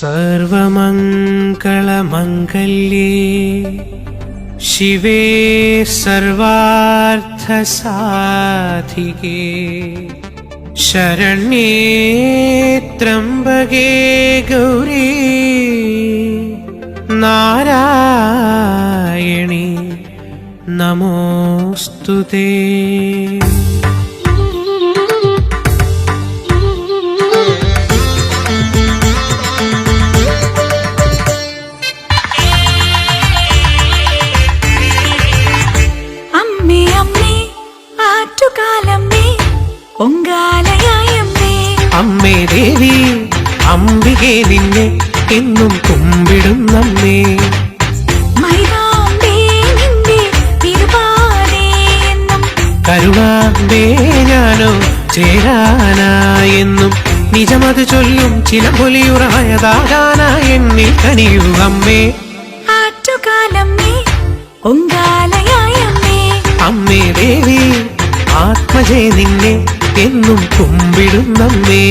സർവമംഗളമംഗല്യേ. ശിവേ സർവാർത്ഥസാധികേ. ശരണ്യേ ത്രംബകേ ഗൗരീ. നാരായണി. നമോസ്തുതേ. അമ്മേ ആറ്റുകാലമ്മേ പൊങ്കാലയായമ്മേ. അമ്മേ ദേവി അംബികെ നിന്നെ എന്നും കുമ്പിടുന്നമ്മേ മൈനാമ്പേ നിന്റെ തിരുപാതേ എന്നും. കരുണാമ്പേ ഞാനോ ചേരാനായെന്നും നിജമത് ചൊല്ലും ചില പൊലിയുറവയതാകാനായി എന്നിൽ കനിയൂ അമ്മേ. ആറ്റുകാലമ്മേ പൊങ്കാലയായമ്മേ. അമ്മേ ദേവി ആത്മജേ നിന്നെ എന്നും കുമ്പിടുന്നമ്മേ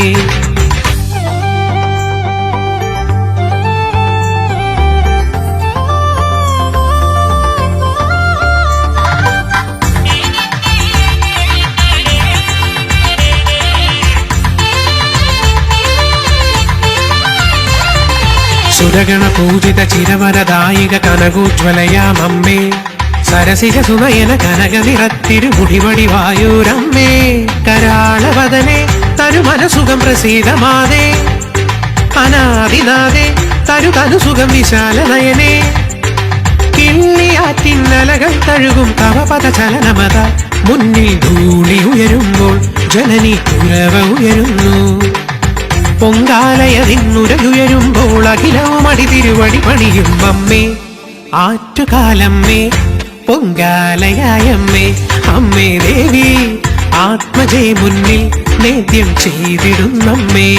സുരഗണ പൂജിത ചിരവരദായിക കനകൂജ്വലയാമമ്മേ സരസിക കനക നിറത്തിരുമുടിവടി വായൂരമ്മേ കരാളവദനെ തരുമനസുഖം പ്രസീതമാതേ അനാദിനാദേ തരു തനുസുഖം വിശാല നയനേ കിള്ളിയാറ്റിന്നലകൾ തഴുകും കവപത ചലനമത മുന്നിൽ ധൂളി ഉയരുമ്പോൾ ജനനി കുരവ ഉയരുന്നു. പൊങ്കാലയതിന്നുരയുയരുമ്പോൾ അഖിലവും അടി തിരുവടി പണിയും അമ്മേ ആറ്റുകാലമ്മേ. പൊങ്കാലയായമ്മേ അമ്മേ ദേവി ആത്മജയ മുന്നിൽ നേദ്യം ചെയ്തിടുന്നമ്മേ.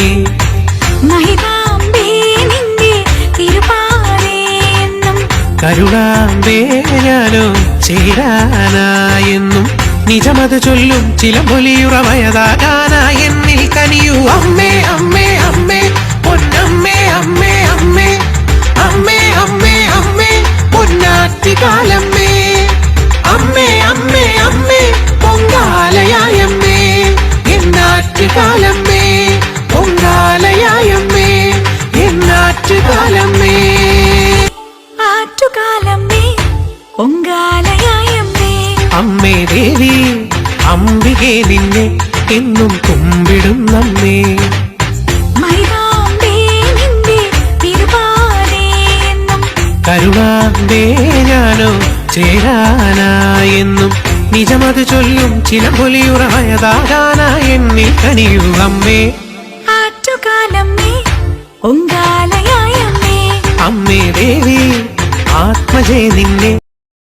കരുണാമ്പേ ഞാനോ ചേരാനായെന്നും നിജമത് ചൊല്ലും ചില പൊലിയുറവയതാകാനായെന്നിൽ കനിയൂ. അമ്മേ അമ്മേ അമ്മേ പൊന്നമ്മേ അമ്മേ അമ്മേ അമ്മേ അമ്മേ അമ്മേ പൊന്നാറ്റുകാലമ്മേ എന്നാറ്റുകാലമ്മേ പൊങ്കാലയായമ്മേ എന്നാറ്റുകാലമ്മേ ആറ്റുകാലമ്മേ പൊങ്കാലയായമ്മേ. അമ്മേ ദേവി അംബികെ നിന്നെ എന്നും കുമ്പിടും നമ്മേ. കരുണാന്തേ ഞാനോ ചേരാനായെന്നും. നിജമത് ചൊല്ലും ചില പൊലിയുറായതാകാനായി എന്നിൽ കനിയൂ അമ്മേ. ആറ്റുകാലമ്മേ അമ്മേ. ദേവി ആത്മജയ നിന്നെ.